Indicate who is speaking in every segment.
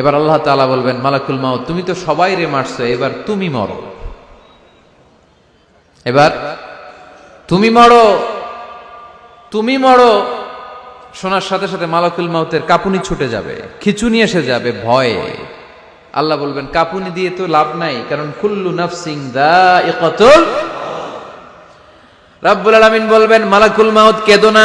Speaker 1: এবার আল্লাহ তাআলা বলবেন, মালাকুল মাউত, তুমি তো সবাই রে মারছো, এবার তুমি মরো। এবার, তুমি মরো তুমি মরো। শোনার সাথে সাথে মালাকুল মাউতের কাপুনি ছুটে যাবে, খিচুনি এসে যাবে ভয়ে। আল্লাহ বলবেন, কাপুনি দিয়ে তো লাভ নাই, কারণ কুল্লু নাফসিং দা ইকাতুল রাব্বুল আলামিন বলবেন, মালাকুল মাউত কেদো না।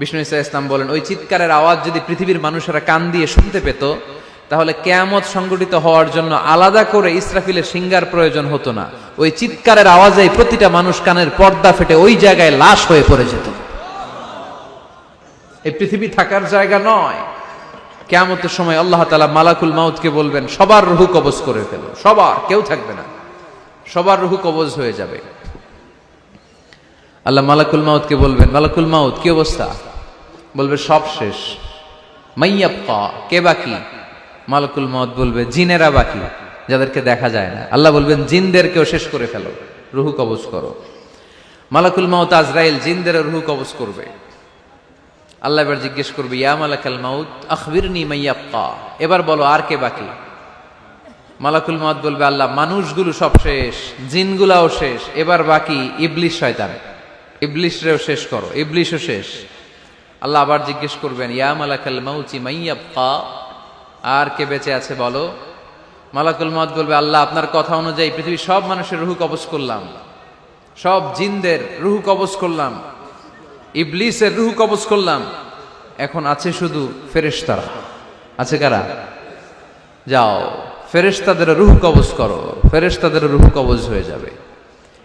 Speaker 1: বিষ্ণু ইসা ইসলাম বলেন, ওই চিৎকারের আওয়াজ যদি পৃথিবীর মানুষেরা কান দিয়ে শুনতে পেত, তাহলে কেয়ামত সংগঠিত হওয়ার জন্য আলাদা করে ইসরাফিলের সিঙ্গার প্রয়োজন হতো না। ওই চিৎকারের আওয়াজে প্রতিটা মানুষ কানের পর্দা ফেটে ওই জায়গায় লাশ হয়ে পড়ে যেত। এই পৃথিবী থাকার জায়গা নয়। কেয়ামতের সময় আল্লাহ তালা মালাকুল মাউতকে বলবেন, সবার রুহু কবজ করে ফেলো। সবার, কেউ থাকবে না। সবার রুহু কবজ হয়ে যাবে। আল্লাহ মালাকুল মাউতকে বলবেন, মালাকুল মাউদ কি অবস্থা? বলবে, সব শেষ। মাইয়াপ্পা কে বাকি? মালাকুল মত বলবে, জিনেরা বাকি, যাদেরকে দেখা যায় না। আল্লাহ বলবেন, জিনদেরকেও শেষ করে ফেলো, রুহু কবজ করো। মালাকুল মাউত আজরাইল জিনদের রুহু কবজ করবে। আল্লাহ এবার জিজ্ঞেস করবে, ইয়া মালাকাল মাউত আখবিরনি মাইয়াপ্পা এবার বলো, আর কে বাকি? মালাকুল মাউত বলবে, আল্লাহ, মানুষগুলো সব শেষ, জিনগুলাও শেষ, এবার বাকি ইবলিশ শয়তান। ইবলিশরেও শেষ করো, ইবলিশও শেষ। আল্লাহ আবার জিজ্ঞেস করবেন, ইয়া মালাকাল মাউচি মাইয়াপ্পা আর কে বেঁচে আছে বলো? মালাকুল মাউত বলবে, আল্লাহ, আপনার কথা অনুযায়ী পৃথিবীর সব মানুষের রুহু কবজ করলাম। সব জিনদের রুহু কবজ করলাম। ইবলিসের রুহু কবজ করলাম। এখন আছে শুধু ফেরেশতারা। আছে কারা? যাও, ফেরেশতাদের রুহু কবজ করো। ফেরেশতাদের রুহু কবজ হয়ে যাবে।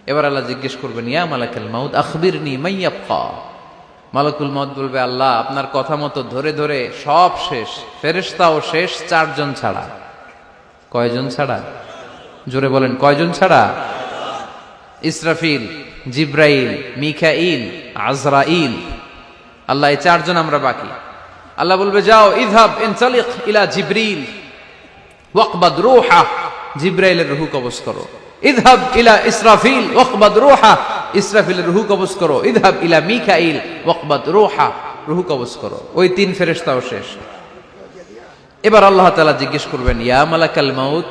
Speaker 1: এবার আল্লাহ জিজ্ঞেস করবেন, ইয়া মালাকুল মাউদ আখবিরনি মাইয়াপ্পা মালাকুল মত বলবে, আল্লাহ, আপনার কথা মতো ধরে ধরে সব শেষ, ফেরেশতাও শেষ চারজন ছাড়া। কয়জন ছাড়া? জোরে বলেন, কয়জন ছাড়া? ইসরাফিল, জিব্রাইল মিখাইল আজরাইল। আল্লাহ, এই চারজন আমরা বাকি। আল্লাহ বলবে, যাও ইদহাব ইনসালিক ইলা জিব্রিল, ওয়াকবাদ রুহা। জিব্রাইলের রুহু কবজ করো। ইদহাব ইলা ইসরাফিল, ওয়াকবাদ রুহা। ইসরাফিলের রুহু কবজ করো। ইদহাব ইলা মিখাইল ওকবাদ রুহা, রুহু কবজ করো। ওই তিন ফেরেশতাও শেষ। এবার আল্লাহ তালা জিজ্ঞেস করবেন, ইয়া মালাকাল মাউত,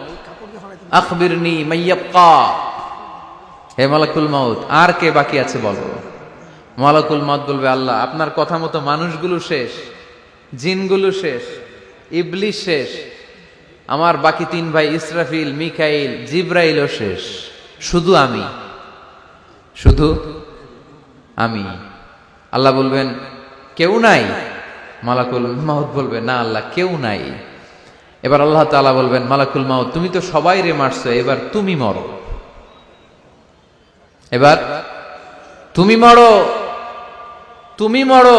Speaker 1: আখবিরনি মাইয়াবকা হে মালাকুল মাউত, আর কে বাকি আছে বলো। মালাকুল মাউত বলবে, আল্লাহ, আপনার কথা মতো মানুষগুলো শেষ, জিনগুলো শেষ ইবলিশ শেষ, আমার বাকি তিন ভাই ইসরাফিল, মিকাইল, জিব্রাইলও শেষ। শুধু আমি। শুধু আমি। আল্লাহ বলবেন, কেউ নাই? মালাকুল মাউত বলবে, না আল্লাহ, কেউ নাই। এবার আল্লাহ তাআলা বলবেন, মালাকুল মাউত, তুমি তো সবাই রে মারছো, এবার তুমি মরো। এবার, তুমি মরো তুমি মরো।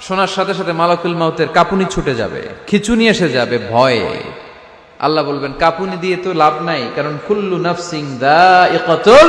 Speaker 1: শোনার সাথে সাথে মালাকুল মাউতের কাপুনি ছুটে যাবে, খিচুনি এসে যাবে ভয়ে। আল্লাহ বলবেন, কাপুনি দিয়ে তো লাভ নাই, কারণ কুল্লু নাফসিং দা ইকাতুল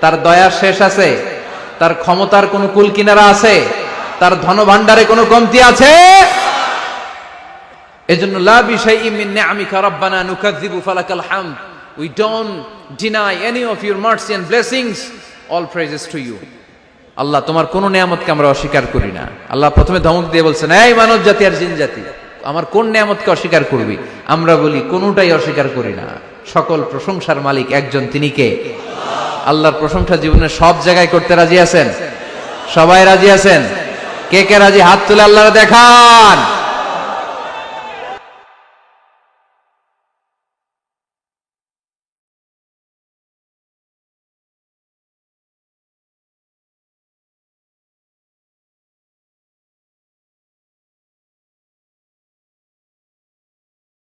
Speaker 1: তার দয়ার শেষ আছে। তার ক্ষমতার কোনো কুল কিনারা আছে। তার ধন ভান্ডারে কোনো কমতি আছে। এজন্য, লা বিশাইইম মিন নিআমিকা রাব্বানা নুকাযযিবু ফালাকাল হামদ। We don't deny any of your mercy and blessings all praises to you Allah, তোমার কোন নিয়ামতকে আমরা অস্বীকার করি না। আল্লাহ প্রথমে ধমক দিয়ে বলছেন, এই মানব জাতি আর জিন জাতি আমার কোন নিয়ামতকে অস্বীকার করবি? আমরা বলি, কোনটাই অস্বীকার করি না। সকল প্রশংসার মালিক একজন, তিনি কে? আল্লাহর প্রশংসা জীবনের সব জায়গায় করতে রাজি আছেন? সবাই রাজি আছেন? কে কে রাজি? হাত তুলে আল্লাহর দেখান।